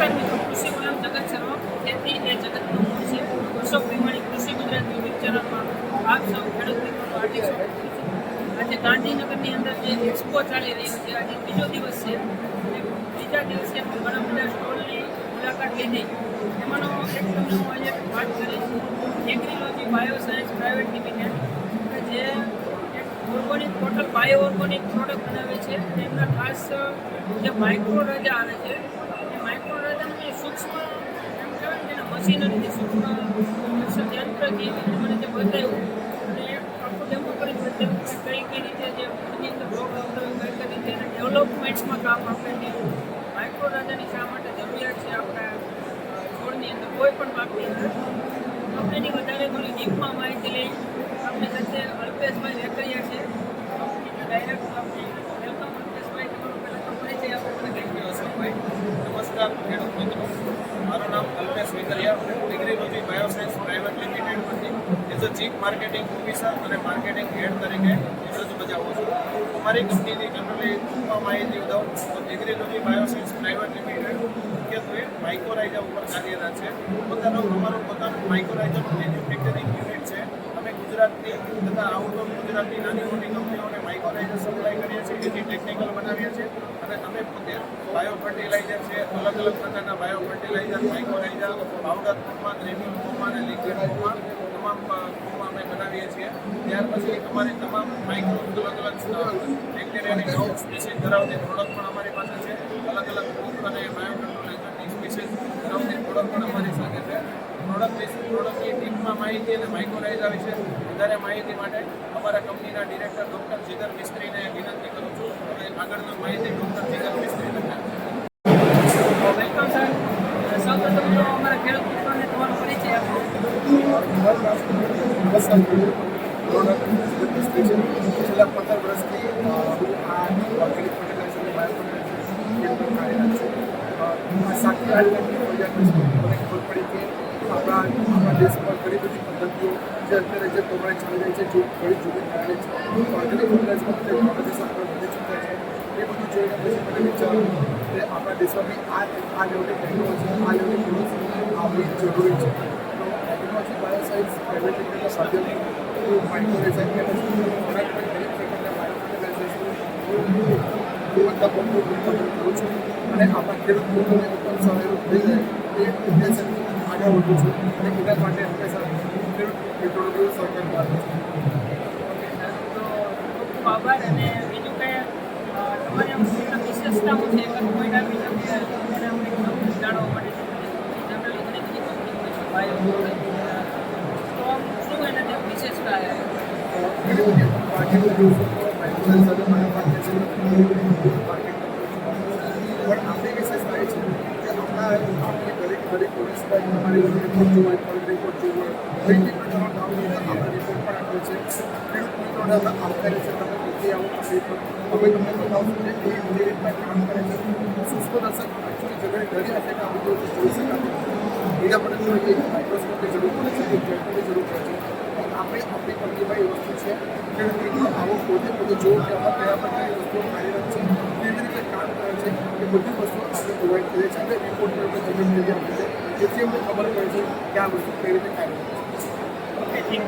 નમસ્કાર કૃષિ ગુલામ જગત સર્વ ખેતી એ જગતનું મૂળ છે કૃષક વિમાણી, કૃષિ ગુજરાત યુટ્યુબ ચેનલમાં આપ સૌ ખેડૂત મિત્રોનું હાર્દિક સ્વાગત છું. આજે ગાંધીનગરની અંદર જે એક્સપો ચાલી રહ્યો છે, આજે ત્રીજો દિવસ છે બીજા દિવસે અમે ઘણા બધા સ્ટોલની મુલાકાત લીધી. એમાંનો એક તમને હું આજે વાત કરીશ Agrilogy bio science private limited જે organic total bio organic product બનાવે છે એમના ખાસ જે માઇક્રો રજા આવે છે એ માઇક્રો રજાનું જે સૂક્ષ્મ, એમ કહેવાય ને મશીનરીથી સૂક્ષ્મ યંત્રથી મને જે બતાવ્યું. અને આખું ડેમો કરી કઈ કઈ રીતે જે એની અંદર કઈ કઈ રીતે એને ડેવલપમેન્ટમાં કામ આપે છે માઇક્રો શા માટે જરૂરિયાત છે, આપણા છોડની અંદર કોઈ પણ પાકની આપણે એની વધારે થોડી ડીપમાં માહિતી લઈ, આપણી સાથે અલ્પેશભાઈ વેકરિયા છે કંપનીના ડાયરેક્ટર આપણે વેલકમ અલ્પેશભાઈ તમારો પહેલાં તો પરિચય આપો મને થેન્ક યુ અશોકભાઈ નમસ્કાર ખેડૂત મિત્રો મારું નામ હું બાયોસાયન્સ પ્રાઇવેટ લિમિટેડ પરથી as a chief marketing officer અને માર્કેટિંગ હેડ તરીકે ફરજ બજાવું છું. અમારી કંપનીની જનરલી ટૂંકમાં માહિતી દઉં તો એગ્રીલોજી બાયોસાયન્સ પ્રાઇવેટ લિમિટેડ મુખ્યત્વે માઇક્રોરાઇઝા ઉપર કાર્યરત છે. પોતાનું, અમારું પોતાનું માઇક્રોરાઇઝાનું મેન્યુફેક્ચરિંગ યુનિટ છે. અમે ગુજરાતની તથા આઉટ ઓફ ગુજરાતની નાની મોટી કંપનીઓને માઇક્રોરાઇઝર સપ્લાય કરીએ છીએ. જેથી ટેકનિકલ બનાવીએ છીએ. અને અમે પોતે બાયો ફર્ટિલાઇઝર છે, અલગ અલગ પ્રકારના બાયો ફર્ટિલાઇઝર માઇક્રોરાઇઝર પાવડર ફોર્મમાં ગ્રેન્યુલ ફોર્મમાં અને લિક્વિડ ફોર્મમાં તમામ ફોર્મમાં અમે બનાવીએ છીએ. ત્યાર પછી અમારી તમામ માઇક્રો અલગ અલગ બેક્ટેરિયાની નવ સ્પીસીસ ધરાવતી પ્રોડક્ટ પણ અમારી પાસે છે. અલગ અલગ ફૂડ અને બાયો ફર્ટિલાઇઝરની સ્પીસીસ ધરાવતી પ્રોડક્ટ પણ અમારી સાથે છે. પ્રોડક્ટ પ્રોડક્ટની ટીમમાં માહિતી અને માઇક્રોરાઇઝા વિશે વધારે માહિતી માટે અમારા કંપનીના ડિરેક્ટર ડૉક્ટર જીગર મિસ્ત્રીને વિનંતી કરું છું. અને આગળની માહિતી ડૉક્ટર જીગર મિસ્ત્રીને આપે વેલકમ સર સૌપ્રથમ તો અમારા ખેડૂત મિત્રોને તમારો પરિચય આપો છેલ્લા પંદર વર્ષથી અ, આ ઓર્ગેનિક ફર્ટિલાઇઝર અને બાયોફર્ટિલાઇઝર કાર્યરત છું અ, આ સાતથી આઠ લાખની ફરિયાદ પછી મને ખબર પડી કે આપણા દેશમાં ઘણી બધી પદ્ધતિઓ જે અત્યારે જે પ્રમાણે ચાલી છે જો ઘણી જૂની ચાલે છે માટે આપણા દેશ આગળ વધી ચૂક્યા છે એ બધું જોઈને પછી મને આપણા દેશમાં બી આ આ લેવલની ટેકનોલોજી આ લેવલની પ્રોડક્ટ્સ આવવી જરૂરી છે તો ટેકનોલોજી બાયોસાયન્સ પ્રાઇવેટ લિમિટેડના માધ્યમથી હું માઇક્રોરાઇઝર કે પછી ખોરાક પર દરેક પ્રકારના બાયોફર્ટિલાઇઝર્સનું ગુણવત્તા ઉત્પાદન કરું છું અને આપણા ખેડૂત ઉત્તમ સહાયરૂપ થઈ જાય એ ઉદ્દેશથી છું અને એના માટે હંમેશા ખેડૂત મિત્રોનો સહકાર આભાર અને બીજું કે તમારી વિશેષતાઓ છે શકે એને અમને જાણવા માટે છે પણ આપણી એ છે કે આપણા આપણે દરેક પોલીસમાં તમારી રિપોર્ટ હોય રિપોર્ટ જોવો હોય આપણે રિપોર્ટ પણ આપ્યો છે મિત્રોને આપણે છે તમે પોતે એ રીતના કામ કરે છે સૂક્ષ્મ દર્શક એકચ્યુઅલી જગત ઘણી હશે કે આ બધું જોઈ શકાતું. બીજા માઇક્રોસ્કોપની જરૂર પડે છે, એક જરૂર પડે છે. પણ આપણે આપણી કંપનીમાં વસ્તુ છે. કે આવો પોતે પોતે જુઓ કે કયા પ્રકારની વસ્તુઓ કાર્યરત છે કેવી રીતે કામ કરે છે એ બધી વસ્તુઓ આપણે પ્રોવાઈડ કરીએ છીએ. અને રિપોર્ટ જમીન જગ્યા આપીએ છીએ. જેથી અમને ખબર પડે છે કે આ વસ્તુ કઈ રીતે કાર્યરત છે.